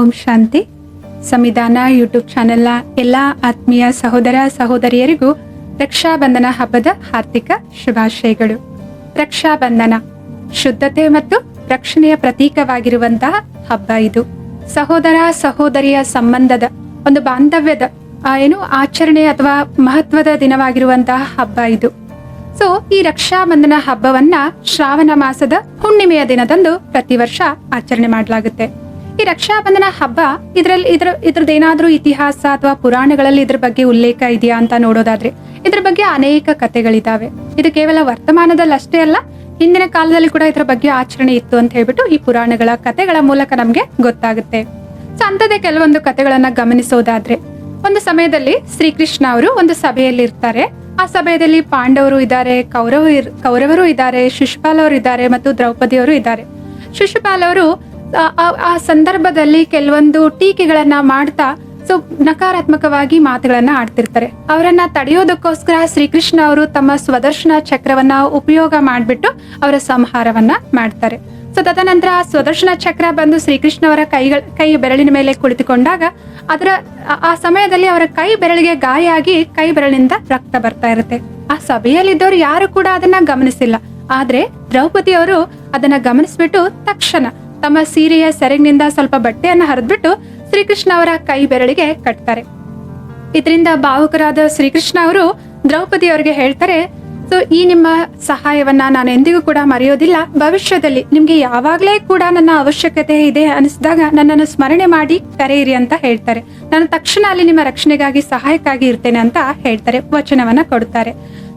ಓಂ ಶಾಂತಿ. ಸಂವಿಧಾನ ಯೂಟ್ಯೂಬ್ ಚಾನೆಲ್ನ ಎಲ್ಲ ಆತ್ಮೀಯ ಸಹೋದರ ಸಹೋದರಿಯರಿಗೂ ರಕ್ಷಾಬಂಧನ ಹಬ್ಬದ ಹಾರ್ದಿಕ ಶುಭಾಶಯಗಳು. ರಕ್ಷಾಬಂಧನ ಶುದ್ಧತೆ ಮತ್ತು ರಕ್ಷಣೆಯ ಪ್ರತೀಕವಾಗಿರುವಂತಹ ಹಬ್ಬ ಇದು. ಸಹೋದರ ಸಹೋದರಿಯ ಸಂಬಂಧದ ಒಂದು ಬಾಂಧವ್ಯದ ಏನು ಆಚರಣೆ ಅಥವಾ ಮಹತ್ವದ ದಿನವಾಗಿರುವಂತಹ ಹಬ್ಬ ಇದು. ಸೊ, ಈ ರಕ್ಷಾಬಂಧನ ಹಬ್ಬವನ್ನ ಶ್ರಾವಣ ಮಾಸದ ಹುಣ್ಣಿಮೆಯ ದಿನದಂದು ಪ್ರತಿ ವರ್ಷ ಆಚರಣೆ ಮಾಡಲಾಗುತ್ತೆ. ರಕ್ಷಾಬಂಧನ ಹಬ್ಬ ಇದ್ರಲ್ಲಿ ಇದ್ರ, ಇದ್ರದ್ದೇನಾದ್ರೂ ಇತಿಹಾಸ ಅಥವಾ ಪುರಾಣಗಳಲ್ಲಿ ಇದ್ರ ಬಗ್ಗೆ ಉಲ್ಲೇಖ ಇದೆಯಾ ಅಂತ ನೋಡೋದಾದ್ರೆ, ಇದ್ರ ಬಗ್ಗೆ ಅನೇಕ ಕಥೆಗಳಿದಾವೆ. ಇದು ಕೇವಲ ವರ್ತಮಾನದಲ್ಲಿ ಅಷ್ಟೇ ಅಲ್ಲ, ಹಿಂದಿನ ಕಾಲದಲ್ಲಿ ಕೂಡ ಇದ್ರ ಬಗ್ಗೆ ಆಚರಣೆ ಇತ್ತು ಅಂತ ಹೇಳ್ಬಿಟ್ಟು ಈ ಪುರಾಣಗಳ ಕಥೆಗಳ ಮೂಲಕ ನಮ್ಗೆ ಗೊತ್ತಾಗುತ್ತೆ. ಸೊ ಕೆಲವೊಂದು ಕಥೆಗಳನ್ನ ಗಮನಿಸೋದಾದ್ರೆ, ಒಂದು ಸಮಯದಲ್ಲಿ ಶ್ರೀಕೃಷ್ಣ ಅವರು ಒಂದು ಸಭೆಯಲ್ಲಿ ಇರ್ತಾರೆ ಆ ಸಭೆಯಲ್ಲಿ ಪಾಂಡವರು ಇದ್ದಾರೆ, ಕೌರವ ಕೌರವರು ಇದ್ದಾರೆ ಶಿಶುಪಾಲ್ ಅವರು ಇದ್ದಾರೆ ಮತ್ತು ದ್ರೌಪದಿ ಅವರು ಇದ್ದಾರೆ. ಶಿಶುಪಾಲ್ ಅವರು ಆ- ಸಂದರ್ಭದಲ್ಲಿ ಕೆಲವೊಂದು ಟೀಕೆಗಳನ್ನ ಮಾಡ್ತಾ, ಸೊ ನಕಾರಾತ್ಮಕವಾಗಿ ಮಾತುಗಳನ್ನ ಆಡ್ತಿರ್ತಾರೆ. ಅವರನ್ನ ತಡೆಯೋದಕ್ಕೋಸ್ಕರ ಶ್ರೀಕೃಷ್ಣ ಅವರು ತಮ್ಮ ಸ್ವದರ್ಶನ ಚಕ್ರವನ್ನ ಉಪಯೋಗ ಮಾಡ್ಬಿಟ್ಟು ಅವರ ಸಂಹಾರವನ್ನ ಮಾಡ್ತಾರೆ. ಸೊ ತದನಂತರ ಆ ಸ್ವದರ್ಶನ ಚಕ್ರ ಬಂದು ಶ್ರೀಕೃಷ್ಣ ಅವರ ಕೈಗಳ, ಕೈ ಬೆರಳಿನ ಮೇಲೆ ಕುಳಿತುಕೊಂಡಾಗ ಅದರ, ಆ- ಆ ಸಮಯದಲ್ಲಿ ಅವರ ಕೈ ಬೆರಳಿಗೆ ಗಾಯ ಆಗಿ ಕೈ ಬೆರಳಿನಿಂದ ರಕ್ತ ಬರ್ತಾ ಇರುತ್ತೆ. ಆ ಸಭೆಯಲ್ಲಿದ್ದವರು ಯಾರು ಕೂಡ ಅದನ್ನ ಗಮನಿಸಿಲ್ಲ. ಆದ್ರೆ ದ್ರೌಪದಿ ಅವರು ಅದನ್ನ ಗಮನಿಸ್ಬಿಟ್ಟು ತಕ್ಷಣ ತಮ್ಮ ಸೀರೆಯ ಸೆರಗಿನಿಂದ ಸ್ವಲ್ಪ ಬಟ್ಟೆಯನ್ನು ಹರಿದ್ಬಿಟ್ಟು ಶ್ರೀಕೃಷ್ಣ ಅವರ ಕೈ ಬೆರಳಿಗೆ ಕಟ್ತಾರೆ. ಇದರಿಂದ ಭಾವುಕರಾದ ಶ್ರೀಕೃಷ್ಣ ಅವರು ದ್ರೌಪದಿ ಅವರಿಗೆ ಹೇಳ್ತಾರೆ, ಸೊ, ಈ ನಿಮ್ಮ ಸಹಾಯವನ್ನ ನಾನು ಎಂದಿಗೂ ಕೂಡ ಮರೆಯೋದಿಲ್ಲ. ಭವಿಷ್ಯದಲ್ಲಿ ನಿಮ್ಗೆ ಯಾವಾಗ್ಲೇ ಕೂಡ ನನ್ನ ಅವಶ್ಯಕತೆ ಇದೆ ಅನಿಸಿದಾಗ ನನ್ನನ್ನು ಸ್ಮರಣೆ ಮಾಡಿ ಕರೆಯಿರಿ ಅಂತ ಹೇಳ್ತಾರೆ. ನಾನು ತಕ್ಷಣ ಅಲ್ಲಿ ನಿಮ್ಮ ರಕ್ಷಣೆಗಾಗಿ ಸಹಾಯಕ್ಕಾಗಿ ಇರ್ತೇನೆ ಅಂತ ಹೇಳ್ತಾರೆ, ವಚನವನ್ನ ಕೊಡ್ತಾರೆ.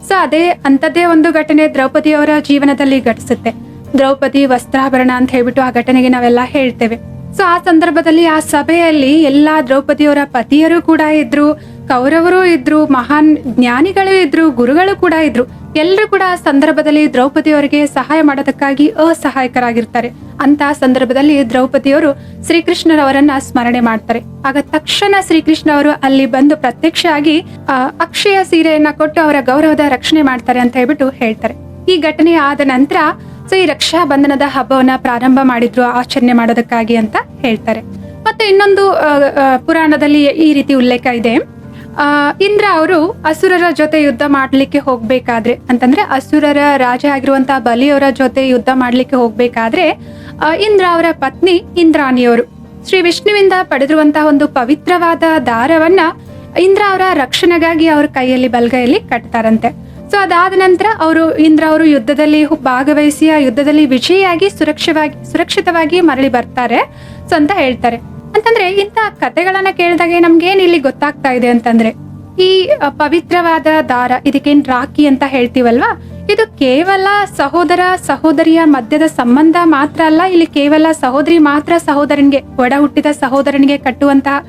ಸೊ, ಅದೇ, ಅಂಥದ್ದೇ ಒಂದು ಘಟನೆ ದ್ರೌಪದಿಯವರ ಜೀವನದಲ್ಲಿ ಘಟಿಸುತ್ತೆ. ದ್ರೌಪದಿ ವಸ್ತ್ರಾಭರಣ ಅಂತ ಹೇಳ್ಬಿಟ್ಟು ಆ ಘಟನೆಗೆ ನಾವೆಲ್ಲ ಹೇಳ್ತೇವೆ. ಸೊ ಆ ಸಂದರ್ಭದಲ್ಲಿ ಆ ಸಭೆಯಲ್ಲಿ ಎಲ್ಲಾ ದ್ರೌಪದಿಯವರ ಪತಿಯರು ಕೂಡ ಇದ್ರು, ಕೌರವರು ಇದ್ರು, ಮಹಾನ್ ಜ್ಞಾನಿಗಳು ಇದ್ರು, ಗುರುಗಳು ಕೂಡ ಇದ್ರು. ಎಲ್ಲರೂ ಕೂಡ ಆ ಸಂದರ್ಭದಲ್ಲಿ ದ್ರೌಪದಿಯವರಿಗೆ ಸಹಾಯ ಮಾಡೋದಕ್ಕಾಗಿ ಅಸಹಾಯಕರಾಗಿರ್ತಾರೆ. ಅಂತ ಸಂದರ್ಭದಲ್ಲಿ ದ್ರೌಪದಿಯವರು ಶ್ರೀಕೃಷ್ಣರವರನ್ನ ಸ್ಮರಣೆ ಮಾಡ್ತಾರೆ. ಆಗ ತಕ್ಷಣ ಶ್ರೀಕೃಷ್ಣ ಅವರು ಅಲ್ಲಿ ಬಂದು ಪ್ರತ್ಯಕ್ಷ ಆಗಿ ಅಕ್ಷಯ ಸೀರೆಯನ್ನ ಕೊಟ್ಟು ಅವರ ಗೌರವದ ರಕ್ಷಣೆ ಮಾಡ್ತಾರೆ ಅಂತ ಹೇಳ್ಬಿಟ್ಟು ಹೇಳ್ತಾರೆ. ಈ ಘಟನೆ ಆದ ನಂತರ ಸೊ ಈ ರಕ್ಷಾ ಬಂಧನದ ಹಬ್ಬವನ್ನ ಪ್ರಾರಂಭ ಮಾಡಿದ್ರು, ಆಚರಣೆ ಮಾಡೋದಕ್ಕಾಗಿ ಅಂತ ಹೇಳ್ತಾರೆ. ಮತ್ತೆ ಇನ್ನೊಂದು ಪುರಾಣದಲ್ಲಿ ಈ ರೀತಿ ಉಲ್ಲೇಖ ಇದೆ. ಇಂದ್ರ ಅವರು ಅಸುರರ ಜೊತೆ ಯುದ್ಧ ಮಾಡಲಿಕ್ಕೆ ಹೋಗ್ಬೇಕಾದ್ರೆ, ಅಂತಂದ್ರೆ ಅಸುರರ ರಾಜ ಆಗಿರುವಂತಹ ಬಲಿಯವರ ಜೊತೆ ಯುದ್ಧ ಮಾಡಲಿಕ್ಕೆ ಹೋಗ್ಬೇಕಾದ್ರೆ ಇಂದ್ರ ಅವರ ಪತ್ನಿ ಇಂದ್ರಾಣಿಯವರು ಶ್ರೀ ವಿಷ್ಣುವಿಂದ ಪಡೆದಿರುವಂತಹ ಒಂದು ಪವಿತ್ರವಾದ ದಾರವನ್ನ ಇಂದ್ರ ಅವರ ರಕ್ಷಣೆಗಾಗಿ ಅವ್ರ ಕೈಯಲ್ಲಿ, ಬಲ್ಗೈಯಲ್ಲಿ ಕಟ್ತಾರಂತೆ. ಸೊ ಅದಾದ ನಂತರ ಅವರು ಇಂದ್ರ ಅವರು ಯುದ್ಧದಲ್ಲಿ ಭಾಗವಹಿಸಿ ಆ ಯುದ್ಧದಲ್ಲಿ ವಿಜಯಿಯಾಗಿ ಸುರಕ್ಷವಾಗಿ ಸುರಕ್ಷಿತವಾಗಿ ಮರಳಿ ಬರ್ತಾರೆ ಸೊ ಅಂತ ಹೇಳ್ತಾರೆ. ಅಂತಂದ್ರೆ ಇಂಥ ಕಥೆಗಳನ್ನ ಕೇಳಿದಾಗ ನಮ್ಗೇನ್ ಇಲ್ಲಿ ಗೊತ್ತಾಗ್ತಾ ಇದೆ ಅಂತಂದ್ರೆ, ಈ ಪವಿತ್ರವಾದ ದಾರ, ಇದಕ್ಕೇನ್ ರಾಖಿ ಅಂತ ಹೇಳ್ತೀವಲ್ವಾ? ಇದು ಕೇವಲ ಸಹೋದರ ಸಹೋದರಿಯ ಮಧ್ಯದ ಸಂಬಂಧ ಮಾತ್ರ ಅಲ್ಲ, ಇಲ್ಲಿ ಕೇವಲ ಸಹೋದರಿ ಮಾತ್ರ ಸಹೋದರನಿಗೆ ಒಡ ಹುಟ್ಟಿದ ಸಹೋದರನಿಗೆ ಕಟ್ಟುವಂತಹ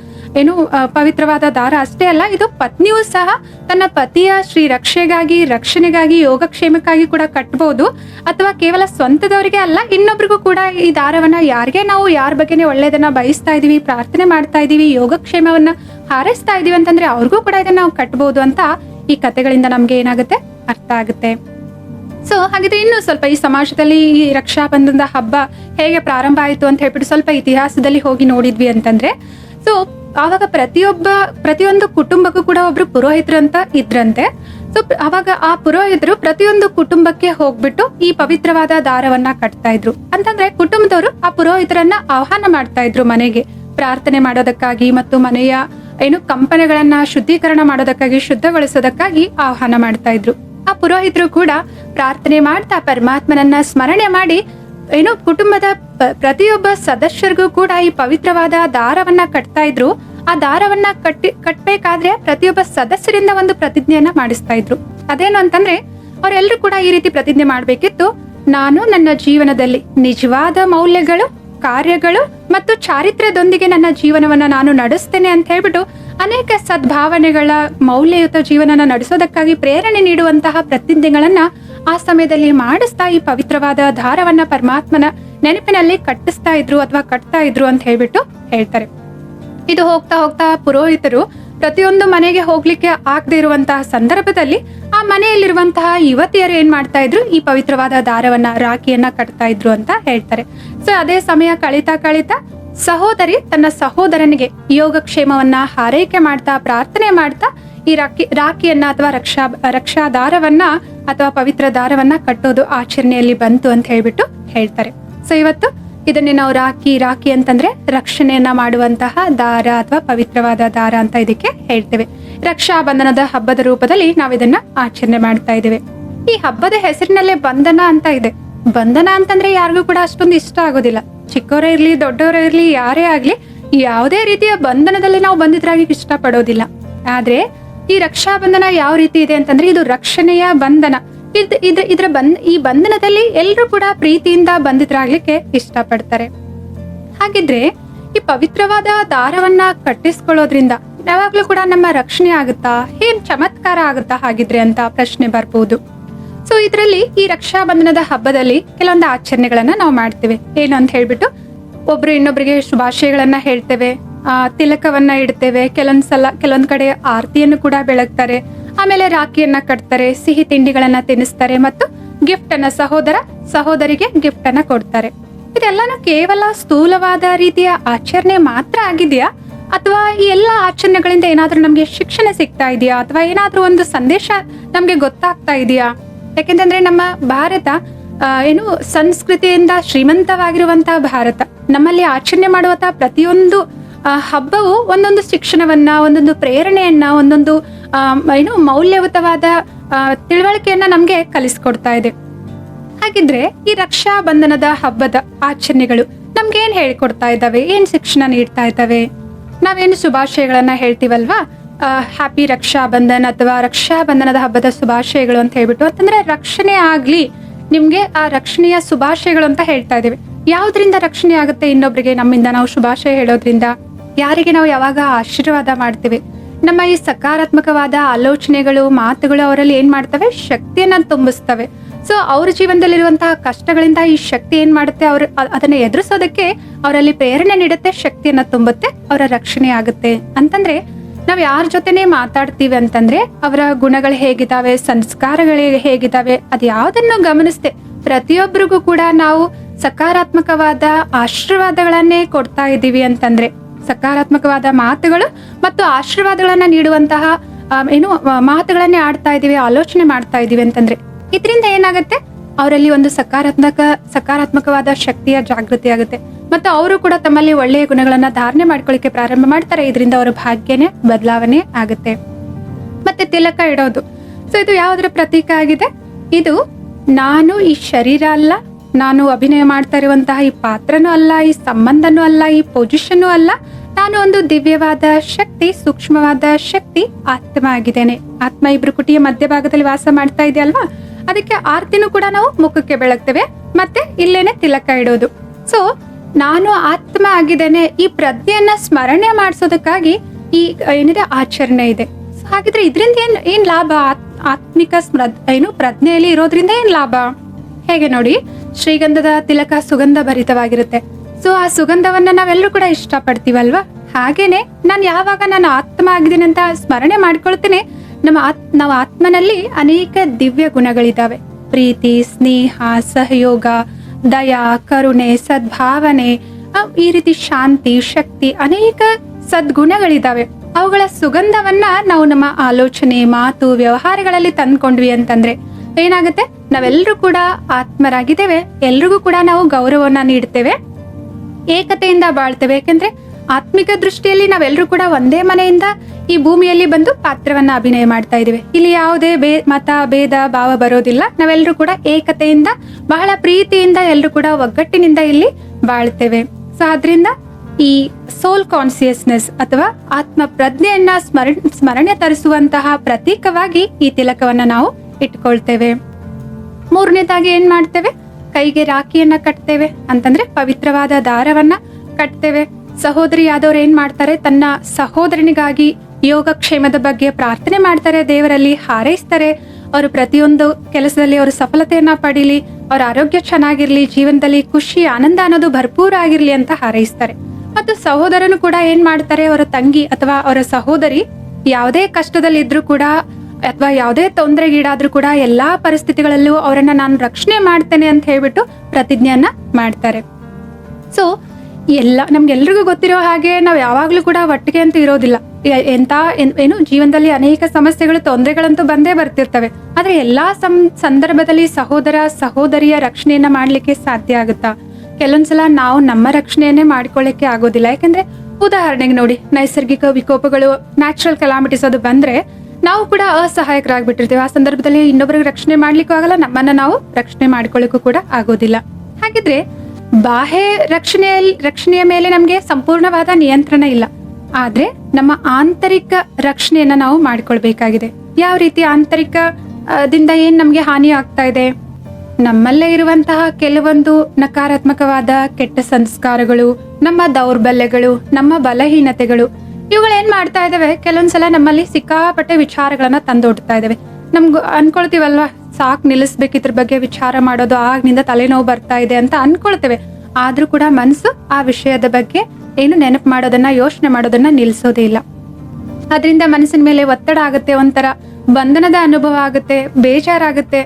ಏನು ಪವಿತ್ರವಾದ ದಾರ ಅಷ್ಟೇ ಅಲ್ಲ, ಇದು ಪತ್ನಿಯೂ ಸಹ ತನ್ನ ಪತಿಯ ಶ್ರೀ ರಕ್ಷೆಗಾಗಿ, ರಕ್ಷಣೆಗಾಗಿ, ಯೋಗಕ್ಷೇಮಕ್ಕಾಗಿ ಕೂಡ ಕಟ್ಬೋದು. ಅಥವಾ ಕೇವಲ ಸ್ವಂತದವರಿಗೆ ಅಲ್ಲ, ಇನ್ನೊಬ್ರಿಗೂ ಕೂಡ ಈ ದಾರವನ್ನ ಯಾರಿಗೆ ನಾವು, ಯಾರ ಬಗ್ಗೆನೇ ಒಳ್ಳೇದನ್ನ ಬಯಸ್ತಾ ಇದೀವಿ, ಪ್ರಾರ್ಥನೆ ಮಾಡ್ತಾ ಇದೀವಿ, ಯೋಗಕ್ಷೇಮವನ್ನ ಹಾರೈಸ್ತಾ ಇದೀವಿ ಅಂತಂದ್ರೆ ಅವ್ರಿಗೂ ಕೂಡ ಇದನ್ನ ನಾವು ಕಟ್ಬೋದು ಅಂತ ಈ ಕಥೆಗಳಿಂದ ನಮ್ಗೆ ಏನಾಗುತ್ತೆ? ಅರ್ಥ ಆಗುತ್ತೆ. ಸೊ ಹಾಗಿದ್ರೆ ಇನ್ನು ಸ್ವಲ್ಪ ಈ ಸಮಾಜದಲ್ಲಿ ಈ ರಕ್ಷಾಬಂಧನದ ಹಬ್ಬ ಹೇಗೆ ಪ್ರಾರಂಭ ಆಯಿತು ಅಂತ ಹೇಳ್ಬಿಟ್ಟು ಸ್ವಲ್ಪ ಇತಿಹಾಸದಲ್ಲಿ ಹೋಗಿ ನೋಡಿದ್ವಿ ಅಂತಂದ್ರೆ ಸೊ ಆವಾಗ ಪ್ರತಿಯೊಬ್ಬ, ಪ್ರತಿಯೊಂದು ಕುಟುಂಬಕ್ಕೂ ಕೂಡ ಒಬ್ರು ಪುರೋಹಿತರು ಅಂತ ಇದ್ರಂತೆ. ಸೊ ಅವಾಗ ಆ ಪುರೋಹಿತರು ಪ್ರತಿಯೊಂದು ಕುಟುಂಬಕ್ಕೆ ಹೋಗ್ಬಿಟ್ಟು ಈ ಪವಿತ್ರವಾದ ದಾರವನ್ನ ಕಟ್ತಾ ಇದ್ರು. ಅಂತಂದ್ರೆ ಕುಟುಂಬದವರು ಆ ಪುರೋಹಿತರನ್ನ ಆಹ್ವಾನ ಮಾಡ್ತಾ ಇದ್ರು ಮನೆಗೆ. ಪ್ರಾರ್ಥನೆ ಮಾಡೋದಕ್ಕಾಗಿ ಮತ್ತು ಮನೆಯ ಏನು ಕಂಪನೆಗಳನ್ನ ಶುದ್ಧೀಕರಣ ಮಾಡೋದಕ್ಕಾಗಿ, ಶುದ್ಧಗೊಳಿಸೋದಕ್ಕಾಗಿ ಆಹ್ವಾನ ಮಾಡ್ತಾ ಇದ್ರು. ಆ ಪುರೋಹಿತರು ಕೂಡ ಪ್ರಾರ್ಥನೆ ಮಾಡ್ತಾ ಪರಮಾತ್ಮನನ್ನ ಸ್ಮರಣೆ ಮಾಡಿ ಏನು ಕುಟುಂಬದ ಪ್ರತಿಯೊಬ್ಬ ಸದಸ್ಯರಿಗೂ ಕೂಡ ಈ ಪವಿತ್ರವಾದ ದಾರವನ್ನ ಕಟ್ತಾ ಇದ್ರು. ಆ ದಾರವನ್ನ ಕಟ್ಟಿ, ಕಟ್ಬೇಕಾದ್ರೆ ಪ್ರತಿಯೊಬ್ಬ ಸದಸ್ಯರಿಂದ ಒಂದು ಪ್ರತಿಜ್ಞೆಯನ್ನ ಮಾಡಿಸ್ತಾ ಇದ್ರು. ಅದೇನು ಅಂತಂದ್ರೆ ಅವರೆಲ್ಲರೂ ಕೂಡ ಈ ರೀತಿ ಪ್ರತಿಜ್ಞೆ ಮಾಡಬೇಕಿತ್ತು. ನಾನು ನನ್ನ ಜೀವನದಲ್ಲಿ ನಿಜವಾದ ಮೌಲ್ಯಗಳು, ಕಾರ್ಯಗಳು ಮತ್ತು ಚಾರಿತ್ರ್ಯದೊಂದಿಗೆ ನನ್ನ ಜೀವನವನ್ನ ನಾನು ನಡೆಸ್ತೇನೆ ಅಂತ ಹೇಳ್ಬಿಟ್ಟು ಅನೇಕ ಸದ್ಭಾವನೆಗಳ ಮೌಲ್ಯಯುತ ಜೀವನನ ನಡೆಸೋದಕ್ಕಾಗಿ ಪ್ರೇರಣೆ ನೀಡುವಂತಹ ಪ್ರತಿಜ್ಞೆಗಳನ್ನ ಆ ಸಮಯದಲ್ಲಿ ಮಾಡಿಸ್ತಾ ಈ ಪವಿತ್ರವಾದ ದಾರವನ್ನ ಪರಮಾತ್ಮನ ನೆನಪಿನಲ್ಲಿ ಕಟ್ಟಿಸ್ತಾ ಇದ್ರು ಅಥವಾ ಕಟ್ತಾ ಇದ್ರು ಅಂತ ಹೇಳ್ಬಿಟ್ಟು ಹೇಳ್ತಾರೆ. ಇದು ಹೋಗ್ತಾ ಹೋಗ್ತಾ ಪುರೋಹಿತರು ಪ್ರತಿಯೊಂದು ಮನೆಗೆ ಹೋಗ್ಲಿಕ್ಕೆ ಆಗದೆ ಇರುವಂತಹ ಸಂದರ್ಭದಲ್ಲಿ ಆ ಮನೆಯಲ್ಲಿರುವಂತಹ ಯುವತಿಯರು ಏನ್ ಮಾಡ್ತಾ ಇದ್ರು? ಈ ಪವಿತ್ರವಾದ ದಾರವನ್ನ ರಾಖಿಯನ್ನ ಕಟ್ತಾ ಇದ್ರು ಅಂತ ಹೇಳ್ತಾರೆ. ಸೊ ಅದೇ ಸಮಯ ಕಳೀತಾ ಕಳೀತಾ ಸಹೋದರಿ ತನ್ನ ಸಹೋದರನಿಗೆ ಯೋಗಕ್ಷೇಮವನ್ನ ಹಾರೈಕೆ ಮಾಡ್ತಾ, ಪ್ರಾರ್ಥನೆ ಮಾಡ್ತಾ ಈ ರಾಖಿ ರಾಖಿಯನ್ನ ಅಥವಾ ರಕ್ಷಾ ರಕ್ಷಾ ದಾರವನ್ನ ಅಥವಾ ಪವಿತ್ರ ದಾರವನ್ನ ಕಟ್ಟೋದು ಆಚರಣೆಯಲ್ಲಿ ಬಂತು ಅಂತ ಹೇಳ್ಬಿಟ್ಟು ಹೇಳ್ತಾರೆ. ಸೊ ಇವತ್ತು ಇದನ್ನೇ ನಾವು ರಾಖಿ ರಾಖಿ ಅಂತಂದ್ರೆ ರಕ್ಷಣೆಯನ್ನ ಮಾಡುವಂತಹ ದಾರ ಅಥವಾ ಪವಿತ್ರವಾದ ದಾರ ಅಂತ ಇದಕ್ಕೆ ಹೇಳ್ತೇವೆ. ರಕ್ಷಾ ಬಂಧನದ ಹಬ್ಬದ ರೂಪದಲ್ಲಿ ನಾವು ಇದನ್ನ ಆಚರಣೆ ಮಾಡ್ತಾ ಇದ್ದೇವೆ. ಈ ಹಬ್ಬದ ಹೆಸರಿನಲ್ಲೇ ಬಂಧನ ಅಂತ ಇದೆ. ಬಂಧನ ಅಂತಂದ್ರೆ ಯಾರಿಗೂ ಕೂಡ ಅಷ್ಟೊಂದು ಇಷ್ಟ ಆಗೋದಿಲ್ಲ. ಚಿಕ್ಕವರೇ ಇರ್ಲಿ, ದೊಡ್ಡವರೇ ಇರ್ಲಿ, ಯಾರೇ ಆಗ್ಲಿ, ಯಾವುದೇ ರೀತಿಯ ಬಂಧನದಲ್ಲಿ ನಾವು ಬಂಧಿತರಾಗಿ ಇಷ್ಟ ಪಡೋದಿಲ್ಲ ಆದ್ರೆ ಈ ರಕ್ಷಾ ಬಂಧನ ಯಾವ ರೀತಿ ಇದೆ ಅಂತಂದ್ರೆ ಇದು ರಕ್ಷಣೆಯ ಬಂಧನ. ಇದ್ ಇದ್ರ ಇದ್ರ ಬಂದ್ ಈ ಬಂಧನದಲ್ಲಿ ಎಲ್ಲರೂ ಕೂಡ ಪ್ರೀತಿಯಿಂದ ಬಂಧಿತರಾಗ್ಲಿಕ್ಕೆ ಇಷ್ಟಪಡ್ತಾರೆ. ಹಾಗಿದ್ರೆ ಈ ಪವಿತ್ರವಾದ ದಾರವನ್ನ ಕಟ್ಟಿಸ್ಕೊಳ್ಳೋದ್ರಿಂದ ಯಾವಾಗ್ಲೂ ಕೂಡ ನಮ್ಮ ರಕ್ಷಣೆ ಆಗುತ್ತಾ? ಏನ್ ಚಮತ್ಕಾರ ಆಗುತ್ತಾ ಹಾಗಿದ್ರೆ ಅಂತ ಪ್ರಶ್ನೆ ಬರ್ಬೋದು. ಸೊ ಇದರಲ್ಲಿ ಈ ರಕ್ಷಾ ಬಂಧನದ ಹಬ್ಬದಲ್ಲಿ ಕೆಲವೊಂದು ಆಚರಣೆಗಳನ್ನ ನಾವು ಮಾಡ್ತೇವೆ. ಏನು ಅಂತ ಹೇಳ್ಬಿಟ್ಟು, ಒಬ್ರು ಇನ್ನೊಬ್ರಿಗೆ ಶುಭಾಶಯಗಳನ್ನ ಹೇಳ್ತೇವೆ. ತಿಲಕವನ್ನ ಇಡ್ತೇವೆ. ಕೆಲವೊಂದ್ ಸಲ, ಕೆಲವೊಂದ್ ಕಡೆ ಆರತಿಯನ್ನು ಕೂಡ ಬೆಳಗ್ತಾರೆ. ಆಮೇಲೆ ರಾಖಿಯನ್ನ ಕಟ್ತಾರೆ, ಸಿಹಿ ತಿಂಡಿಗಳನ್ನ ತಿನ್ನಿಸ್ತಾರೆ ಮತ್ತು ಗಿಫ್ಟ್ ಅನ್ನ ಸಹೋದರ, ಸಹೋದರಿಗೆ ಗಿಫ್ಟ್ ಅನ್ನ ಕೊಡ್ತಾರೆ. ಇದೆಲ್ಲಾನು ಕೇವಲ ಸ್ಥೂಲವಾದ ರೀತಿಯ ಆಚರಣೆ ಮಾತ್ರ ಆಗಿದೆಯಾ? ಅಥವಾ ಈ ಎಲ್ಲ ಆಚರಣೆಗಳಿಂದ ಏನಾದ್ರೂ ನಮ್ಗೆ ಶಿಕ್ಷಣ ಸಿಗ್ತಾ ಇದೆಯಾ? ಅಥವಾ ಏನಾದ್ರೂ ಒಂದು ಸಂದೇಶ ನಮ್ಗೆ ಗೊತ್ತಾಗ್ತಾ ಇದೆಯಾ? ಯಾಕೆಂತಂದ್ರೆ ನಮ್ಮ ಭಾರತ ಏನು ಸಂಸ್ಕೃತಿಯಿಂದ ಶ್ರೀಮಂತವಾಗಿರುವಂತಹ ಭಾರತ. ನಮ್ಮಲ್ಲಿ ಆಚರಣೆ ಮಾಡುವಂತಹ ಪ್ರತಿಯೊಂದು ಆ, ಹಬ್ಬವು ಒಂದೊಂದು ಶಿಕ್ಷಣವನ್ನ ಒಂದೊಂದು ಪ್ರೇರಣೆಯನ್ನ ಒಂದೊಂದು ಏನು ಮೌಲ್ಯಯುತವಾದ ತಿಳುವಳಿಕೆಯನ್ನ ನಮ್ಗೆ ಕಲಿಸ್ಕೊಡ್ತಾ ಇದೆ. ಹಾಗಿದ್ರೆ ಈ ರಕ್ಷಾ ಬಂಧನದ ಹಬ್ಬದ ಆಚರಣೆಗಳು ನಮ್ಗೆ ಏನ್ ಹೇಳ್ಕೊಡ್ತಾ ಇದ್ದಾವೆ? ಏನ್ ಶಿಕ್ಷಣ ನೀಡ್ತಾ ಇದ್ದಾವೆ? ನಾವೇನು ಶುಭಾಶಯಗಳನ್ನ ಹೇಳ್ತೀವಲ್ವಾ? ಹ್ಯಾಪಿ ರಕ್ಷಾ ಬಂಧನ್ ಅಥವಾ ರಕ್ಷಾ ಬಂಧನದ ಹಬ್ಬದ ಶುಭಾಶಯಗಳು ಅಂತ ಹೇಳ್ಬಿಟ್ಟು ಅಂತಂದ್ರೆ ರಕ್ಷಣೆ ಆಗ್ಲಿ ನಿಮ್ಗೆ ಆ ರಕ್ಷಣೆಯ ಶುಭಾಶಯಗಳು ಅಂತ ಹೇಳ್ತಾ ಇದ್ದೇವೆ. ಯಾವ್ದ್ರಿಂದ ರಕ್ಷಣೆ ಆಗುತ್ತೆ ಇನ್ನೊಬ್ರಿಗೆ ನಮ್ಮಿಂದ? ನಾವು ಶುಭಾಶಯ ಹೇಳೋದ್ರಿಂದ. ಯಾರಿಗೆ ನಾವು ಯಾವಾಗ ಆಶೀರ್ವಾದ ಮಾಡ್ತೀವಿ? ನಮ್ಮ ಈ ಸಕಾರಾತ್ಮಕವಾದ ಆಲೋಚನೆಗಳು, ಮಾತುಗಳು ಅವರಲ್ಲಿ ಏನ್ ಮಾಡ್ತವೆ? ಶಕ್ತಿಯನ್ನ ತುಂಬಿಸ್ತವೆ. ಸೊ ಅವ್ರ ಜೀವನದಲ್ಲಿರುವಂತಹ ಕಷ್ಟಗಳಿಂದ ಈ ಶಕ್ತಿ ಏನ್ ಮಾಡುತ್ತೆ? ಅವ್ರ, ಅದನ್ನ ಎದುರಿಸೋದಕ್ಕೆ ಅವರಲ್ಲಿ ಪ್ರೇರಣೆ ನೀಡುತ್ತೆ, ಶಕ್ತಿಯನ್ನ ತುಂಬುತ್ತೆ, ಅವರ ರಕ್ಷಣೆ ಆಗುತ್ತೆ. ಅಂತಂದ್ರೆ, ನಾವ್ ಯಾರ ಜೊತೆನೆ ಮಾತಾಡ್ತೀವಿ ಅಂತಂದ್ರೆ, ಅವರ ಗುಣಗಳು ಹೇಗಿದಾವೆ, ಸಂಸ್ಕಾರಗಳು ಹೇಗಿದಾವೆ, ಅದ್ ಯಾವ್ದನ್ನು ಗಮನಿಸ್ತೆ ಪ್ರತಿಯೊಬ್ಬರಿಗೂ ಕೂಡ ನಾವು ಸಕಾರಾತ್ಮಕವಾದ ಆಶೀರ್ವಾದಗಳನ್ನೇ ಕೊಡ್ತಾ ಇದ್ದೀವಿ ಅಂತಂದ್ರೆ ಸಕಾರಾತ್ಮಕವಾದ ಮಾತುಗಳು ಮತ್ತು ಆಶೀರ್ವಾದಗಳನ್ನ ನೀಡುವಂತಹ ಏನು ಮಾತುಗಳನ್ನೇ ಆಡ್ತಾ ಇದೀವಿ ಆಲೋಚನೆ ಮಾಡ್ತಾ ಇದೀವಿ ಅಂತಂದ್ರೆ ಇದರಿಂದ ಏನಾಗುತ್ತೆ? ಅವರಲ್ಲಿ ಒಂದು ಸಕಾರಾತ್ಮಕ, ಸಕಾರಾತ್ಮಕವಾದ ಶಕ್ತಿಯ ಜಾಗೃತಿ ಆಗುತ್ತೆ. ಮತ್ತು ಅವರು ಕೂಡ ತಮ್ಮಲ್ಲಿ ಒಳ್ಳೆಯ ಗುಣಗಳನ್ನ ಧಾರಣೆ ಮಾಡ್ಕೊಳ್ಳಿಕ್ಕೆ ಪ್ರಾರಂಭ ಮಾಡ್ತಾರೆ. ಇದರಿಂದ ಅವರ ಭಾಗ್ಯನೇ ಬದಲಾವಣೆ ಆಗುತ್ತೆ. ಮತ್ತೆ ತಿಲಕ ಇಡೋದು. ಸೊ ಇದು ಯಾವುದರ ಪ್ರತೀಕ ಆಗಿದೆ? ಇದು ನಾನು ಈ ಶರೀರ ಅಲ್ಲ, ನಾನು ಅಭಿನಯ ಮಾಡ್ತಾ ಇರುವಂತಹ ಈ ಪಾತ್ರನೂ ಅಲ್ಲ, ಈ ಸಂಬಂಧನೂ ಅಲ್ಲ, ಈ ಪೊಸಿಷನ್ನು ಅಲ್ಲ ನಾನು ಒಂದು ದಿವ್ಯವಾದ ಶಕ್ತಿ, ಸೂಕ್ಷ್ಮವಾದ ಶಕ್ತಿ ಆತ್ಮ ಆಗಿದ್ದೇನೆ ಆತ್ಮ ಇಬ್ರು ಕುಟಿಯ ಮಧ್ಯಭಾಗದಲ್ಲಿ ವಾಸ ಮಾಡ್ತಾ ಇದೆ ಅಲ್ವಾ ಅದಕ್ಕೆ ಆರ್ತಿನೂ ಕೂಡ ನಾವು ಮುಖಕ್ಕೆ ಬೆಳಗ್ತೇವೆ, ಮತ್ತೆ ಇಲ್ಲೇನೆ ತಿಲಕ ಇಡೋದು. ಸೊ ನಾನು ಆತ್ಮ ಆಗಿದ್ದೇನೆ, ಈ ಪ್ರಜ್ಞೆಯನ್ನ ಸ್ಮರಣೆ ಮಾಡಿಸೋದಕ್ಕಾಗಿ ಈ ಏನಿದೆ, ಆಚರಣೆ ಇದೆ. ಹಾಗಿದ್ರೆ ಇದರಿಂದ ಏನ್ ಏನ್ ಲಾಭ? ಆತ್- ಆತ್ಮಿಕ ಸ್ಮೃ ಏನು ಪ್ರಜ್ಞೆಯಲ್ಲಿ ಇರೋದ್ರಿಂದ ಏನ್ ಲಾಭ? ಹೇಗೆ ನೋಡಿ? ಶ್ರೀಗಂಧದ ತಿಲಕ ಸುಗಂಧ ಭರಿತವಾಗಿರುತ್ತೆ ಸೊ ಆ ಸುಗಂಧವನ್ನ ನಾವೆಲ್ಲರೂ ಕೂಡ ಇಷ್ಟಪಡ್ತೀವಲ್ವಾ? ಹಾಗೇನೆ ನಾನು ಯಾವಾಗ ನಾನು ಆತ್ಮ ಆಗಿದ್ದೀನಿ ಅಂತ ಸ್ಮರಣೆ ಮಾಡ್ಕೊಳ್ತೇನೆ, ನಮ್ಮ ಆತ್, ನಾವು ಆತ್ಮನಲ್ಲಿ ಅನೇಕ ದಿವ್ಯ ಗುಣಗಳಿದಾವೆ. ಪ್ರೀತಿ, ಸ್ನೇಹ, ಸಹಯೋಗ, ದಯಾ, ಕರುಣೆ, ಸದ್ಭಾವನೆ ಈ ರೀತಿ ಶಾಂತಿ, ಶಕ್ತಿ ಅನೇಕ ಸದ್ಗುಣಗಳಿದಾವೆ. ಅವುಗಳ ಸುಗಂಧವನ್ನ ನಾವು ನಮ್ಮ ಆಲೋಚನೆ, ಮಾತು, ವ್ಯವಹಾರಗಳಲ್ಲಿ ತಂದ್ಕೊಂಡ್ವಿ ಅಂತಂದ್ರೆ ಏನಾಗುತ್ತೆ? ನಾವೆಲ್ಲರೂ ಕೂಡ ಆತ್ಮರಾಗಿದ್ದೇವೆ, ಎಲ್ರಿಗೂ ಕೂಡ ನಾವು ಗೌರವವನ್ನ ನೀಡ್ತೇವೆ. ಏಕತೆಯಿಂದ ಬಾಳ್ತೇವೆ. ಯಾಕೆಂದ್ರೆ ಆತ್ಮಿಕ ದೃಷ್ಟಿಯಲ್ಲಿ ನಾವೆಲ್ಲರೂ ಕೂಡ ಒಂದೇ ಮನೆಯಿಂದ ಈ ಭೂಮಿಯಲ್ಲಿ ಬಂದು ಪಾತ್ರವನ್ನ ಅಭಿನಯ ಮಾಡ್ತಾ ಇದ್ದೇವೆ. ಇಲ್ಲಿ ಯಾವುದೇ ಬೇ, ಮತ, ಭೇದ, ಭಾವ ಬರೋದಿಲ್ಲ. ನಾವೆಲ್ಲರೂ ಕೂಡ ಏಕತೆಯಿಂದ, ಬಹಳ ಪ್ರೀತಿಯಿಂದ ಎಲ್ಲರೂ ಕೂಡ ಒಗ್ಗಟ್ಟಿನಿಂದ ಇಲ್ಲಿ ಬಾಳ್ತೇವೆ. ಸೊ ಆದ್ರಿಂದ ಈ ಸೋಲ್ ಕಾನ್ಸಿಯಸ್ನೆಸ್ ಅಥವಾ ಆತ್ಮ ಪ್ರಜ್ಞೆಯನ್ನ ಸ್ಮರಣ, ಸ್ಮರಣೆ ತರಿಸುವಂತಹ ಪ್ರತೀಕವಾಗಿ ಈ ತಿಲಕವನ್ನ ನಾವು ಇಟ್ಕೊಳ್ತೇವೆ. ಮೂರನೇದಾಗಿ ಏನ್ ಮಾಡ್ತೇವೆ? ಕೈಗೆ ರಾಖಿಯನ್ನ ಕಟ್ತೇವೆ ಅಂತಂದ್ರೆ ಪವಿತ್ರವಾದ ದಾರವನ್ನ ಕಟ್ತೇವೆ. ಸಹೋದರಿ ಆದವ್ರು ಏನ್ ಮಾಡ್ತಾರೆ? ತನ್ನ ಸಹೋದರನಿಗಾಗಿ ಯೋಗಕ್ಷೇಮದ ಬಗ್ಗೆ ಪ್ರಾರ್ಥನೆ ಮಾಡ್ತಾರೆ, ದೇವರಲ್ಲಿ ಹಾರೈಸ್ತಾರೆ. ಅವರು ಪ್ರತಿಯೊಂದು ಕೆಲಸದಲ್ಲಿ ಅವರು ಸಫಲತೆಯನ್ನ ಪಡೀಲಿ, ಅವ್ರ ಆರೋಗ್ಯ ಚೆನ್ನಾಗಿರ್ಲಿ, ಜೀವನದಲ್ಲಿ ಖುಷಿ, ಆನಂದ ಅನ್ನೋದು ಭರ್ಪೂರ ಆಗಿರ್ಲಿ ಅಂತ ಹಾರೈಸ್ತಾರೆ. ಮತ್ತು ಸಹೋದರನು ಕೂಡ ಏನ್ ಮಾಡ್ತಾರೆ? ಅವರ ತಂಗಿ ಅಥವಾ ಅವರ ಸಹೋದರಿ ಯಾವುದೇ ಕಷ್ಟದಲ್ಲಿದ್ರೂ ಕೂಡ ಅಥವಾ ಯಾವುದೇ ತೊಂದರೆಗೀಡಾದ್ರೂ ಕೂಡ ಎಲ್ಲಾ ಪರಿಸ್ಥಿತಿಗಳಲ್ಲೂ ಅವರನ್ನ ನಾನು ರಕ್ಷಣೆ ಮಾಡ್ತೇನೆ ಅಂತ ಹೇಳ್ಬಿಟ್ಟು ಪ್ರತಿಜ್ಞೆಯನ್ನ ಮಾಡ್ತಾರೆ. ಸೊ ಎಲ್ಲ ನಮ್ಗೆಲ್ರಿಗೂ ಗೊತ್ತಿರೋ ಹಾಗೆ ನಾವು ಯಾವಾಗ್ಲೂ ಕೂಡ ಒಟ್ಟಿಗೆ ಅಂತ ಇರೋದಿಲ್ಲ. ಎಂತ ಏನು ಜೀವನದಲ್ಲಿ ಅನೇಕ ಸಮಸ್ಯೆಗಳು, ತೊಂದರೆಗಳಂತೂ ಬಂದೇ ಬರ್ತಿರ್ತವೆ. ಆದ್ರೆ ಎಲ್ಲಾ ಸಂದರ್ಭದಲ್ಲಿ ಸಹೋದರ, ಸಹೋದರಿಯ ರಕ್ಷಣೆಯನ್ನ ಮಾಡ್ಲಿಕ್ಕೆ ಸಾಧ್ಯ ಆಗುತ್ತಾ? ಕೆಲವೊಂದ್ಸಲ ನಾವು ನಮ್ಮ ರಕ್ಷಣೆಯನ್ನೇ ಮಾಡ್ಕೊಳ್ಳಿಕ್ಕೆ ಆಗೋದಿಲ್ಲ. ಯಾಕಂದ್ರೆ ಉದಾಹರಣೆಗೆ ನೋಡಿ, ನೈಸರ್ಗಿಕ ವಿಕೋಪಗಳು ನ್ಯಾಚುರಲ್ ಕೆಲಾಮಿಟೀಸ್ ಅದು ಬಂದ್ರೆ ನಾವು ಕೂಡ ಅಸಹಾಯಕರಾಗ್ಬಿಟ್ಟಿರ್ತೀವಿ. ಆ ಸಂದರ್ಭದಲ್ಲಿ ಇನ್ನೊಬ್ಬರಿಗೆ ರಕ್ಷಣೆ ಮಾಡ್ಲಿಕ್ಕೂ ಆಗಲ್ಲ, ನಮ್ಮನ್ನ ನಾವು ರಕ್ಷಣೆ ಮಾಡ್ಕೊಳ್ಳಿಕ್ಕೂ ಕೂಡ ಆಗೋದಿಲ್ಲ. ಹಾಗಿದ್ರೆ ಬಾಹ್ಯ ರಕ್ಷಣೆಯಲ್ಲಿ, ರಕ್ಷಣೆಯ ಮೇಲೆ ನಮಗೆ ಸಂಪೂರ್ಣವಾದ ನಿಯಂತ್ರಣ ಇಲ್ಲ. ಆದ್ರೆ ನಮ್ಮ ಆಂತರಿಕ ರಕ್ಷಣೆಯನ್ನ ನಾವು ಮಾಡ್ಕೊಳ್ಬೇಕಾಗಿದೆ. ಯಾವ ರೀತಿ ಆಂತರಿಕ ದಿಂದ ಏನ್ ನಮ್ಗೆ ಹಾನಿ ಆಗ್ತಾ ಇದೆ? ನಮ್ಮಲ್ಲೇ ಇರುವಂತಹ ಕೆಲವೊಂದು ನಕಾರಾತ್ಮಕವಾದ ಕೆಟ್ಟ ಸಂಸ್ಕಾರಗಳು, ನಮ್ಮ ದೌರ್ಬಲ್ಯಗಳು, ನಮ್ಮ ಬಲಹೀನತೆಗಳು ಇವುಗಳು ಏನ್ ಮಾಡ್ತಾ ಇದಾವೆ? ಕೆಲವೊಂದ್ಸಲ ನಮ್ಮಲ್ಲಿ ಸಿಕ್ಕಾಪಟ್ಟೆ ವಿಚಾರಗಳನ್ನ ತಂದೊಡ್ತಾ ಇದಾವೆ. ನಮ್ಗೆ ಅನ್ಕೊಳ್ತೀವಲ್ವಾ? ಸಾಕ್ ನಿಲ್ಲಿಸ್ಬೇಕು ಇದ್ರ ಬಗ್ಗೆ ವಿಚಾರ ಮಾಡೋದು, ಆಗ್ನಿಂದ ತಲೆನೋವು ಬರ್ತಾ ಇದೆ ಅಂತ ಅನ್ಕೊಳ್ತೇವೆ. ಆದ್ರೂ ಕೂಡ ಮನಸ್ಸು ಆ ವಿಷಯದ ಬಗ್ಗೆ ಏನು ನೆನಪು ಮಾಡೋದನ್ನ, ಯೋಚನೆ ಮಾಡೋದನ್ನ ನಿಲ್ಸೋದೇ ಇಲ್ಲ. ಅದರಿಂದ ಮನಸ್ಸಿನ ಮೇಲೆ ಒತ್ತಡ ಆಗುತ್ತೆ, ಒಂಥರ ಬಂಧನದ ಅನುಭವ ಆಗುತ್ತೆ, ಬೇಜಾರಾಗುತ್ತೆ.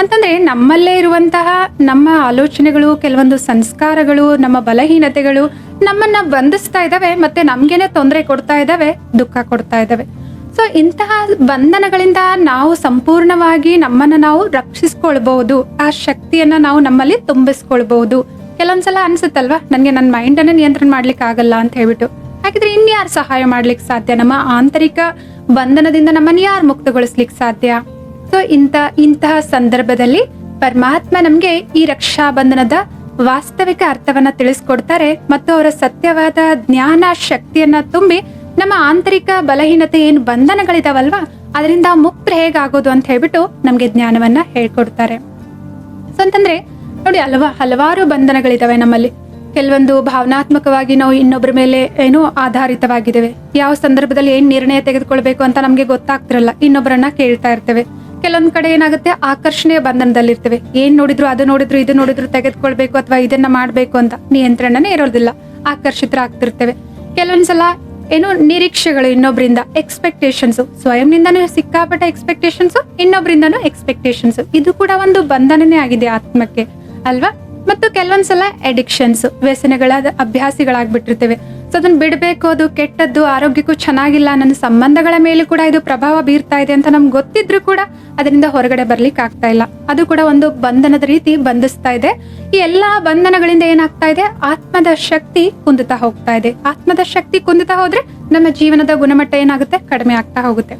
ಅಂತಂದ್ರೆ ನಮ್ಮಲ್ಲೇ ಇರುವಂತಹ ನಮ್ಮ ಆಲೋಚನೆಗಳು, ಕೆಲವೊಂದು ಸಂಸ್ಕಾರಗಳು, ನಮ್ಮ ಬಲಹೀನತೆಗಳು ನಮ್ಮನ್ನ ಬಂಧಿಸ್ತಾ ಇದ್ದಾವೆ ಮತ್ತೆ ನಮ್ಗೇನೆ ತೊಂದರೆ ಕೊಡ್ತಾ ಇದಾವೆ, ದುಃಖ ಕೊಡ್ತಾ ಇದಾವೆ. ಸೊ ಇಂತಹ ಬಂಧನಗಳಿಂದ ನಾವು ಸಂಪೂರ್ಣವಾಗಿ ನಮ್ಮನ್ನ ನಾವು ರಕ್ಷಿಸ್ಕೊಳ್ಬಹುದು, ಆ ಶಕ್ತಿಯನ್ನ ನಾವು ನಮ್ಮಲ್ಲಿ ತುಂಬಿಸ್ಕೊಳ್ಬಹುದು. ಕೆಲವೊಂದ್ಸಲ ಅನ್ಸುತ್ತಲ್ವಾ, ನನ್ಗೆ ನನ್ನ ಮೈಂಡ್ ಅನ್ನ ನಿಯಂತ್ರಣ ಮಾಡ್ಲಿಕ್ಕೆ ಆಗಲ್ಲ ಅಂತ ಹೇಳ್ಬಿಟ್ಟು. ಹಾಗಿದ್ರೆ ಇನ್ಯಾರು ಸಹಾಯ ಮಾಡ್ಲಿಕ್ಕೆ ಸಾಧ್ಯ? ನಮ್ಮ ಆಂತರಿಕ ಬಂಧನದಿಂದ ನಮ್ಮನ್ನ ಯಾರು ಮುಕ್ತಗೊಳಿಸ್ಲಿಕ್ಕೆ ಸಾಧ್ಯ? ಸೊ ಇಂತ, ಇಂತಹ ಸಂದರ್ಭದಲ್ಲಿ ಪರಮಾತ್ಮ ನಮ್ಗೆ ಈ ರಕ್ಷಾ ಬಂಧನದ ವಾಸ್ತವಿಕ ಅರ್ಥವನ್ನ ತಿಳಿಸ್ಕೊಡ್ತಾರೆ ಮತ್ತು ಅವರ ಸತ್ಯವಾದ ಜ್ಞಾನ ಶಕ್ತಿಯನ್ನ ತುಂಬಿ ನಮ್ಮ ಆಂತರಿಕ ಬಲಹೀನತೆ ಏನು ಬಂಧನಗಳಿದಾವಲ್ವಾ, ಅದರಿಂದ ಮುಕ್ತ ಹೇಗಾಗೋದು ಅಂತ ಹೇಳ್ಬಿಟ್ಟು ನಮ್ಗೆ ಜ್ಞಾನವನ್ನ ಹೇಳ್ಕೊಡ್ತಾರೆ. ಸೊ ಅಂತಂದ್ರೆ ನೋಡಿ ಹಲವಾ, ಹಲವಾರು ಬಂಧನಗಳಿದಾವೆ ನಮ್ಮಲ್ಲಿ. ಕೆಲವೊಂದು ಭಾವನಾತ್ಮಕವಾಗಿ ನಾವು ಇನ್ನೊಬ್ಬರ ಮೇಲೆ ಏನು ಆಧಾರಿತವಾಗಿದ್ದೇವೆ. ಯಾವ ಸಂದರ್ಭದಲ್ಲಿ ಏನ್ ನಿರ್ಣಯ ತೆಗೆದುಕೊಳ್ಬೇಕು ಅಂತ ನಮ್ಗೆ ಗೊತ್ತಾಗ್ತಿರಲ್ಲ ಇನ್ನೊಬ್ಬರನ್ನ ಕೇಳ್ತಾ ಇರ್ತೇವೆ. ಕೆಲವೊಂದ್ ಕಡೆ ಏನಾಗುತ್ತೆ, ಆಕರ್ಷಣೆಯ ಬಂಧನದಲ್ಲಿರ್ತೇವೆ. ಏನ್ ನೋಡಿದ್ರು ಅದು ನೋಡಿದ್ರು, ಇದು ನೋಡಿದ್ರು ತೆಗೆದುಕೊಳ್ಬೇಕು ಅಥವಾ ಇದನ್ನ ಮಾಡ್ಬೇಕು ಅಂತ ನಿಯಂತ್ರಣನೇ ಇರೋದಿಲ್ಲ. ಆಕರ್ಷಿತರಾಗ್ತಿರ್ತೇವೆ. ಕೆಲವೊಂದ್ಸಲ ಏನು ನಿರೀಕ್ಷೆಗಳು ಇನ್ನೊಬ್ರಿಂದ ಎಕ್ಸ್ಪೆಕ್ಟೇಷನ್ಸ್ ಸ್ವಯಂನಿಂದನೂ ಸಿಕ್ಕಾಪಟ್ಟೆ ಎಕ್ಸ್ಪೆಕ್ಟೇಷನ್ಸ್ ಇನ್ನೊಬ್ರಿಂದನೂ ಎಕ್ಸ್ಪೆಕ್ಟೇಷನ್ಸ್ ಇದು ಕೂಡ ಒಂದು ಬಂಧನನೇ ಆಗಿದೆ ಆತ್ಮಕ್ಕೆ, ಅಲ್ವಾ? ಮತ್ತು ಕೆಲವೊಂದ್ಸಲ ಅಡಿಕ್ಷನ್ಸ್ ವ್ಯಸನಗಳ ಅಭ್ಯಾಸಿಗಳಾಗ್ಬಿಟ್ಟಿರ್ತೇವೆ. ಅದನ್ನ ಬಿಡಬೇಕು, ಅದು ಕೆಟ್ಟದ್ದು, ಆರೋಗ್ಯಕ್ಕೂ ಚೆನ್ನಾಗಿಲ್ಲ, ನನ್ನ ಸಂಬಂಧಗಳ ಮೇಲೆ ಕೂಡ ಇದು ಪ್ರಭಾವ ಬೀರ್ತಾ ಇದೆ ಅಂತ ನಮ್ಗೆ ಗೊತ್ತಿದ್ರು ಕೂಡ ಅದರಿಂದ ಹೊರಗಡೆ ಬರ್ಲಿಕ್ಕೆ ಆಗ್ತಾ ಇಲ್ಲ. ಅದು ಕೂಡ ಒಂದು ಬಂಧನದ ರೀತಿ ಬಂಧಿಸ್ತಾ ಇದೆ. ಈ ಎಲ್ಲಾ ಬಂಧನಗಳಿಂದ ಏನಾಗ್ತಾ ಇದೆ? ಆತ್ಮದ ಶಕ್ತಿ ಕುಂದುತ್ತಾ ಹೋಗ್ತಾ ಇದೆ. ಆತ್ಮದ ಶಕ್ತಿ ಕುಂದುತ್ತಾ ಹೋದ್ರೆ ನಮ್ಮ ಜೀವನದ ಗುಣಮಟ್ಟ ಏನಾಗುತ್ತೆ? ಕಡಿಮೆ ಆಗ್ತಾ ಹೋಗುತ್ತೆ.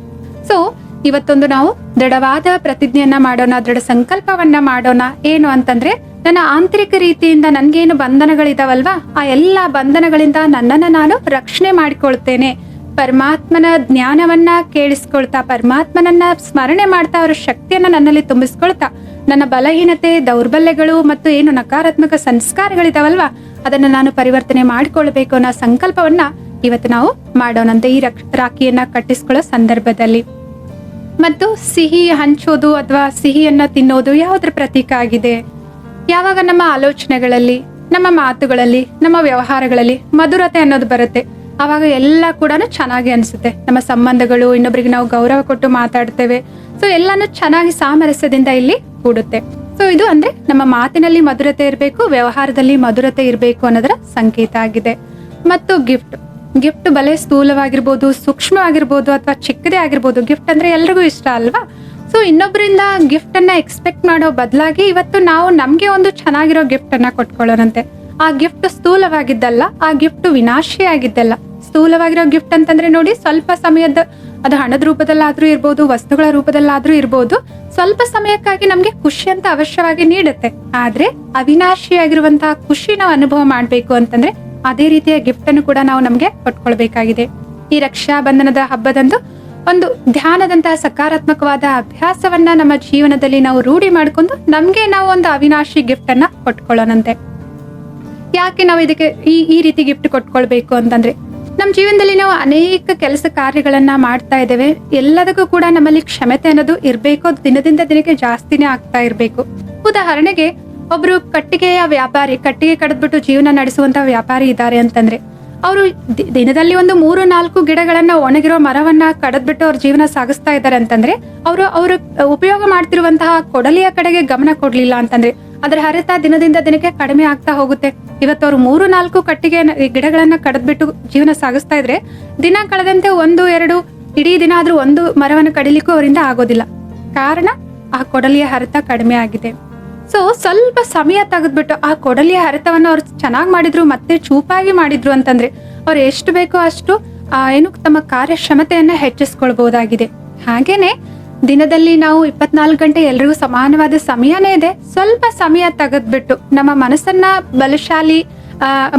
ಸೊ ಇವತ್ತೊಂದು ನಾವು ದೃಢವಾದ ಪ್ರತಿಜ್ಞೆಯನ್ನ ಮಾಡೋಣ, ದೃಢ ಸಂಕಲ್ಪವನ್ನ ಮಾಡೋಣ. ಏನು ಅಂತಂದ್ರೆ ನನ್ನ ಆಂತರಿಕ ರೀತಿಯಿಂದ ನನ್ಗೇನು ಬಂಧನಗಳಿದಾವಲ್ವಾ? ಆ ಎಲ್ಲಾ ಬಂಧನಗಳಿಂದ ನನ್ನನ್ನ ನಾನು ರಕ್ಷಣೆ ಮಾಡಿಕೊಳ್ತೇನೆ. ಪರಮಾತ್ಮನ ಜ್ಞಾನವನ್ನ ಕೇಳಿಸ್ಕೊಳ್ತಾ, ಪರಮಾತ್ಮನನ್ನ ಸ್ಮರಣೆ ಮಾಡ್ತಾ, ಅವರ ಶಕ್ತಿಯನ್ನ ನನ್ನಲ್ಲಿ ತುಂಬಿಸ್ಕೊಳ್ತಾ, ನನ್ನ ಬಲಹೀನತೆ, ದೌರ್ಬಲ್ಯಗಳು ಮತ್ತು ಏನು ನಕಾರಾತ್ಮಕ ಸಂಸ್ಕಾರಗಳಿದಾವಲ್ವಾ? ಅದನ್ನ ನಾನು ಪರಿವರ್ತನೆ ಮಾಡಿಕೊಳ್ಬೇಕು ಅನ್ನೋ ಸಂಕಲ್ಪವನ್ನ ಇವತ್ತು ನಾವು ಮಾಡೋಣಂತೆ ಈ ರಾಖಿಯನ್ನ ಕಟ್ಟಿಸ್ಕೊಳ್ಳೋ ಸಂದರ್ಭದಲ್ಲಿ. ಮತ್ತು ಸಿಹಿ ಹಂಚೋದು ಅಥವಾ ಸಿಹಿಯನ್ನ ತಿನ್ನೋದು ಯಾವುದ್ರ ಪ್ರತೀಕ ಆಗಿದೆ? ಯಾವಾಗ ನಮ್ಮ ಆಲೋಚನೆಗಳಲ್ಲಿ, ನಮ್ಮ ಮಾತುಗಳಲ್ಲಿ, ನಮ್ಮ ವ್ಯವಹಾರಗಳಲ್ಲಿ ಮಧುರತೆ ಅನ್ನೋದು ಬರುತ್ತೆ. ಆವಾಗ ಎಲ್ಲ ಕೂಡ ಚೆನ್ನಾಗಿ ಅನಿಸುತ್ತೆ. ನಮ್ಮ ಸಂಬಂಧಗಳು, ಇನ್ನೊಬ್ರಿಗೆ ನಾವು ಗೌರವ ಕೊಟ್ಟು ಮಾತಾಡ್ತೇವೆ. ಸೊ ಎಲ್ಲಾನು ಚೆನ್ನಾಗಿ ಸಾಮರಸ್ಯದಿಂದ ಇಲ್ಲಿ ಕೂಡುತ್ತೆ. ಸೊ ಇದು ಅಂದ್ರೆ ನಮ್ಮ ಮಾತಿನಲ್ಲಿ ಮಧುರತೆ ಇರಬೇಕು, ವ್ಯವಹಾರದಲ್ಲಿ ಮಧುರತೆ ಇರಬೇಕು ಅನ್ನೋದರ ಸಂಕೇತ ಆಗಿದೆ. ಮತ್ತು ಗಿಫ್ಟ್ ಗಿಫ್ಟ್ ಬಲೆ ಸ್ಥೂಲವಾಗಿರ್ಬೋದು, ಸೂಕ್ಷ್ಮವಾಗಿರ್ಬೋದು ಅಥವಾ ಚಿಕ್ಕದೇ ಆಗಿರ್ಬೋದು. ಗಿಫ್ಟ್ ಅಂದ್ರೆ ಎಲ್ರಿಗೂ ಇಷ್ಟ ಅಲ್ವಾ? ಸೊ ಇನ್ನೊಬ್ಬರಿಂದ ಗಿಫ್ಟ್ ಅನ್ನ ಎಕ್ಸ್ಪೆಕ್ಟ್ ಮಾಡೋ ಬದಲಾಗಿ ಇವತ್ತು ನಾವು ನಮಗೆ ಒಂದು ಚೆನ್ನಾಗಿರೋ ಗಿಫ್ಟ್ ಅನ್ನ ಕೊಟ್ಕೊಳ್ಳೋಣಂತೆ ಆ ಗಿಫ್ಟ್ ಸ್ಥೂಲವಾಗಿದ್ದಲ್ಲ, ಆ ಗಿಫ್ಟ್ ವಿನಾಶಿಯಾಗಿದ್ದಲ್ಲ. ಸ್ಥೂಲವಾಗಿರೋ ಗಿಫ್ಟ್ ಅಂತಂದ್ರೆ ನೋಡಿ, ಸ್ವಲ್ಪ ಸಮಯದ, ಅದು ಹಣದ ರೂಪದಲ್ಲಾದ್ರೂ ಇರ್ಬೋದು, ವಸ್ತುಗಳ ರೂಪದಲ್ಲಾದ್ರೂ ಇರ್ಬೋದು, ಸ್ವಲ್ಪ ಸಮಯಕ್ಕಾಗಿ ನಮ್ಗೆ ಖುಷಿ ಅಂತ ಅವಶ್ಯವಾಗಿ ನೀಡುತ್ತೆ. ಆದ್ರೆ, ಅವಿನಾಶಿಯಾಗಿರುವಂತಹ ಖುಷಿ ನಾವು ಅನುಭವ ಮಾಡಬೇಕು ಅಂತಂದ್ರೆ, ಅದೇ ರೀತಿಯ ಗಿಫ್ಟ್ ಅನ್ನು ಕೂಡ ನಾವು ನಮ್ಗೆ ಕೊಟ್ಕೊಳ್ಬೇಕಾಗಿದೆ. ಈ ರಕ್ಷಾ ಬಂಧನದ ಹಬ್ಬದಂದು ಒಂದು ಧ್ಯಾನದಂತಹ ಸಕಾರಾತ್ಮಕವಾದ ಅಭ್ಯಾಸವನ್ನ ನಮ್ಮ ಜೀವನದಲ್ಲಿ ನಾವು ರೂಢಿ ಮಾಡ್ಕೊಂಡು ನಮ್ಗೆ ನಾವು ಒಂದು ಅವಿನಾಶಿ ಗಿಫ್ಟ್ ಅನ್ನ ಕೊಟ್ಕೊಳ್ಳೋಣಂತೆ. ಯಾಕೆ ನಾವು ಇದಕ್ಕೆ ಈ ಈ ರೀತಿ ಗಿಫ್ಟ್ ಕೊಟ್ಕೊಳ್ಬೇಕು ಅಂತಂದ್ರೆ ನಮ್ಮ ಜೀವನದಲ್ಲಿ ನಾವು ಅನೇಕ ಕೆಲಸ ಕಾರ್ಯಗಳನ್ನ ಮಾಡ್ತಾ ಇದ್ದೇವೆ. ಎಲ್ಲದಕ್ಕೂ ಕೂಡ ನಮ್ಮಲ್ಲಿ ಕ್ಷಮತೆ ಅನ್ನೋದು ಇರಬೇಕು. ದಿನದಿಂದ ದಿನಕ್ಕೆ ಜಾಸ್ತಿನೇ ಆಗ್ತಾ ಇರಬೇಕು. ಉದಾಹರಣೆಗೆ, ಒಬ್ರು ಕಟ್ಟಿಗೆಯ ವ್ಯಾಪಾರಿ, ಕಟ್ಟಿಗೆ ಕಡಿದ್ಬಿಟ್ಟು ಜೀವನ ನಡೆಸುವಂತ ವ್ಯಾಪಾರಿ ಇದ್ದಾರೆ ಅಂತಂದ್ರೆ ಅವರು ದಿನದಲ್ಲಿ ಒಂದು ಮೂರು, ನಾಲ್ಕು ಗಿಡಗಳನ್ನ ಒಣಗಿರೋ ಮರವನ್ನ ಕಡದ್ಬಿಟ್ಟು ಅವ್ರ ಜೀವನ ಸಾಗಿಸ್ತಾ ಇದ್ದಾರೆ ಅಂತಂದ್ರೆ ಅವರು ಅವರು ಉಪಯೋಗ ಮಾಡ್ತಿರುವಂತಹ ಕೊಡಲಿಯ ಕಡೆಗೆ ಗಮನ ಕೊಡ್ಲಿಲ್ಲ ಅಂತಂದ್ರೆ ಅದರ ಹರಿತ ದಿನದಿಂದ ದಿನಕ್ಕೆ ಕಡಿಮೆ ಆಗ್ತಾ ಹೋಗುತ್ತೆ. ಇವತ್ತು ಅವ್ರು ಮೂರು, ನಾಲ್ಕು ಕಟ್ಟಿಗೆ ಗಿಡಗಳನ್ನ ಕಡದ್ಬಿಟ್ಟು ಜೀವನ ಸಾಗಿಸ್ತಾ ಇದ್ರೆ ದಿನ ಕಳೆದಂತೆ ಒಂದು, ಎರಡು, ಇಡೀ ದಿನ ಆದ್ರೂ ಒಂದು ಮರವನ್ನು ಕಡಿಲಿಕ್ಕೂ ಅವರಿಂದ ಆಗೋದಿಲ್ಲ. ಕಾರಣ ಆ ಕೊಡಲಿಯ ಹರಿತ ಕಡಿಮೆ ಆಗಿದೆ. ಸೊ ಸ್ವಲ್ಪ ಸಮಯ ತೆಗೆದ್ಬಿಟ್ಟು ಆ ಕೊಡಲಿಯ ಹರಿತವನ್ನು ಅವ್ರು ಚೆನ್ನಾಗಿ ಮಾಡಿದ್ರು, ಮತ್ತೆ ಚೂಪಾಗಿ ಮಾಡಿದ್ರು ಅಂತಂದ್ರೆ ಅವ್ರು ಎಷ್ಟು ಬೇಕೋ ಅಷ್ಟು ಏನು ತಮ್ಮ ಕಾರ್ಯಕ್ಷಮತೆಯನ್ನ ಹೆಚ್ಚಿಸ್ಕೊಳ್ಬಹುದಾಗಿದೆ ಹಾಗೇನೆ ದಿನದಲ್ಲಿ ನಾವು ಇಪ್ಪತ್ನಾಲ್ಕು ಗಂಟೆ ಎಲ್ರಿಗೂ ಸಮಾನವಾದ ಸಮಯನೇ ಇದೆ. ಸ್ವಲ್ಪ ಸಮಯ ತೆಗೆದ್ಬಿಟ್ಟು ನಮ್ಮ ಮನಸ್ಸನ್ನ ಬಲಶಾಲಿ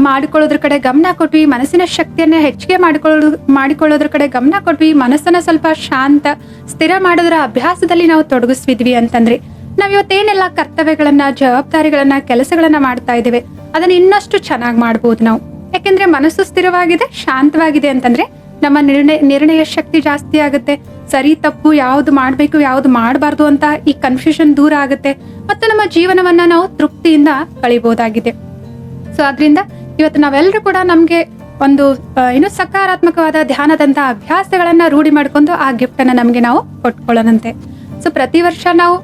ಮಾಡಿಕೊಳ್ಳೋದ್ರ ಕಡೆ ಗಮನ ಕೊಟ್ವಿ, ಮನಸ್ಸಿನ ಶಕ್ತಿಯನ್ನ ಹೆಚ್ಚಿಗೆ ಮಾಡಿಕೊಳ್ಳೋದು, ಮಾಡಿಕೊಳ್ಳೋದ್ರ ಕಡೆ ಗಮನ ಕೊಟ್ವಿ, ಮನಸ್ಸನ್ನ ಸ್ವಲ್ಪ ಶಾಂತ, ಸ್ಥಿರ ಮಾಡೋದ್ರ ಅಭ್ಯಾಸದಲ್ಲಿ ನಾವು ತೊಡಗಿಸ್ವಿದ್ವಿ ಅಂತಂದ್ರೆ ನಾವ್ ಇವತ್ತೇನೆಲ್ಲ ಕರ್ತವ್ಯಗಳನ್ನ, ಜವಾಬ್ದಾರಿಗಳನ್ನ, ಕೆಲಸಗಳನ್ನ ಮಾಡ್ತಾ ಇದ್ದೇವೆ. ಅದನ್ನ ಇನ್ನಷ್ಟು ಚೆನ್ನಾಗಿ ಮಾಡ್ಬೋದು ನಾವು. ಯಾಕೆಂದ್ರೆ ಮನಸ್ಸು ಸ್ಥಿರವಾಗಿದೆ, ಶಾಂತವಾಗಿದೆ ಅಂತಂದ್ರೆ ನಮ್ಮ ನಿರ್ಣಯ ನಿರ್ಣಯ ಶಕ್ತಿ ಜಾಸ್ತಿ ಆಗುತ್ತೆ. ಸರಿ, ತಪ್ಪು, ಯಾವ್ದು ಮಾಡ್ಬೇಕು, ಯಾವ್ದು ಮಾಡಬಾರ್ದು ಅಂತ ಈ ಕನ್ಫ್ಯೂಷನ್ ದೂರ ಆಗುತ್ತೆ. ಮತ್ತು ನಮ್ಮ ಜೀವನವನ್ನ ನಾವು ತೃಪ್ತಿಯಿಂದ ಕಳಿಬಹುದಾಗಿದೆ ಸೊ ಅದರಿಂದ ಇವತ್ತು ನಾವೆಲ್ಲರೂ ಕೂಡ ನಮ್ಗೆ ಒಂದು ಏನು ಸಕಾರಾತ್ಮಕವಾದ ಧ್ಯಾನದಂತಹ ಅಭ್ಯಾಸಗಳನ್ನ ರೂಢಿ ಮಾಡ್ಕೊಂಡು ಆ ಗಿಫ್ಟ್ ಅನ್ನ ನಮ್ಗೆ ನಾವು ಕೊಟ್ಕೊಳ್ಳೋಣಂತೆ. ಸೊ ಪ್ರತಿ ವರ್ಷ ನಾವು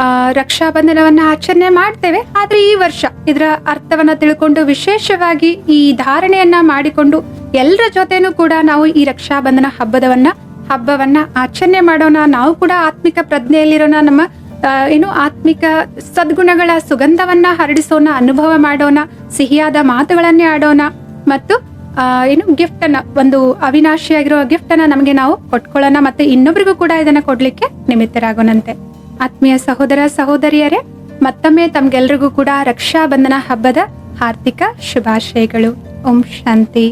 ಆ, ರಕ್ಷಾಬಂಧನವನ್ನ ಆಚರಣೆ ಮಾಡ್ತೇವೆ. ಆದ್ರೆ ಈ ವರ್ಷ ಇದರ ಅರ್ಥವನ್ನ ತಿಳ್ಕೊಂಡು ವಿಶೇಷವಾಗಿ ಈ ಧಾರಣೆಯನ್ನ ಮಾಡಿಕೊಂಡು ಎಲ್ಲರ ಜೊತೆನೂ ಕೂಡ ನಾವು ಈ ರಕ್ಷಾಬಂಧನ ಹಬ್ಬದವನ್ನ ಹಬ್ಬವನ್ನ ಆಚರಣೆ ಮಾಡೋಣ. ನಾವು ಕೂಡ ಆತ್ಮಿಕ ಪ್ರಜ್ಞೆಯಲ್ಲಿರೋಣ. ನಮ್ಮ ಏನು ಆತ್ಮಿಕ ಸದ್ಗುಣಗಳ ಸುಗಂಧವನ್ನ ಹರಡಿಸೋಣ ಅನುಭವ ಮಾಡೋಣ ಸಿಹಿಯಾದ ಮಾತುಗಳನ್ನೇ ಆಡೋಣ. ಮತ್ತು ಏನು ಗಿಫ್ಟ್ ಅನ್ನ ಒಂದು ಅವಿನಾಶಿಯಾಗಿರೋ ಗಿಫ್ಟ್ ಅನ್ನ ನಮಗೆ ನಾವು ಕೊಟ್ಕೊಳ್ಳೋಣ. ಮತ್ತೆ ಇನ್ನೊಬ್ರಿಗೂ ಕೂಡ ಇದನ್ನ ಕೊಡ್ಲಿಕ್ಕೆ ನಿಮಿತ್ತರಾಗೋಣಂತೆ. ಆತ್ಮೀಯ ಸಹೋದರ ಸಹೋದರಿಯರೇ ಮತ್ತೊಮ್ಮೆ ತಮ್ಗೆಲ್ರಿಗೂ ಕೂಡ ರಕ್ಷಾಬಂಧನ ಹಬ್ಬದ ಹಾರ್ದಿಕ ಶುಭಾಶಯಗಳು. ಓಂ ಶಾಂತಿ.